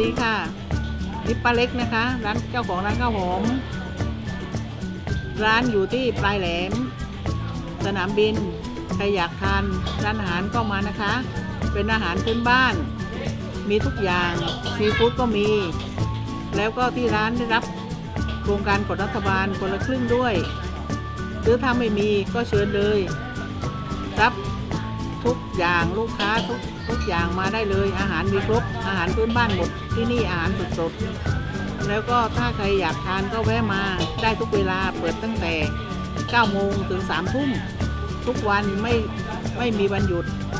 ดีค่ะนี่ป้าเล็กนะคะร้านเจ้าของร้านข้าวหอม ร้านอยู่ที่ปลายแหลม สนามบินใครอยากทานร้านอาหารก็มานะคะ เป็นอาหารพื้นบ้าน มีทุกอย่างซีฟู้ดก็มี แล้วก็ที่ร้านได้รับโครงการของรัฐบาลคนละครึ่งด้วย หรือถ้าไม่มีก็เชิญเลย รับ ทุกอย่างลูกค้าทุกทุกอย่างมาได้เลย อาหารมีครบอาหารพื้นบ้านหมดที่นี่อาหารสดๆแล้วก็ถ้าใครอยากทานก็แวะมาได้ทุกเวลาเปิดตั้งแต่ 9 โมงถึง 3 ทุ่มทุกวันไม่ไม่มีวันหยุด